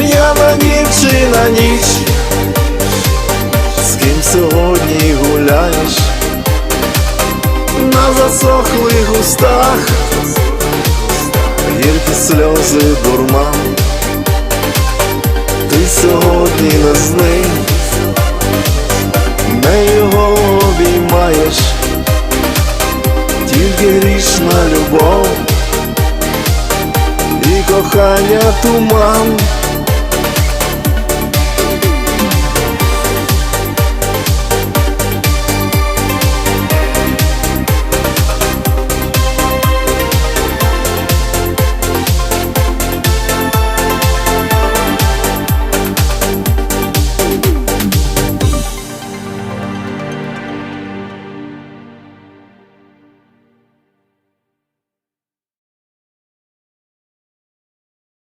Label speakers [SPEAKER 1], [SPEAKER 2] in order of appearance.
[SPEAKER 1] п'яна дівчина ніч, з ким сьогодні гуляєш? На засохлих устах, гіркі сльози дурман, ти сьогодні не з ним, не його обіймаєш, тільки грішна любов. І кохання туман.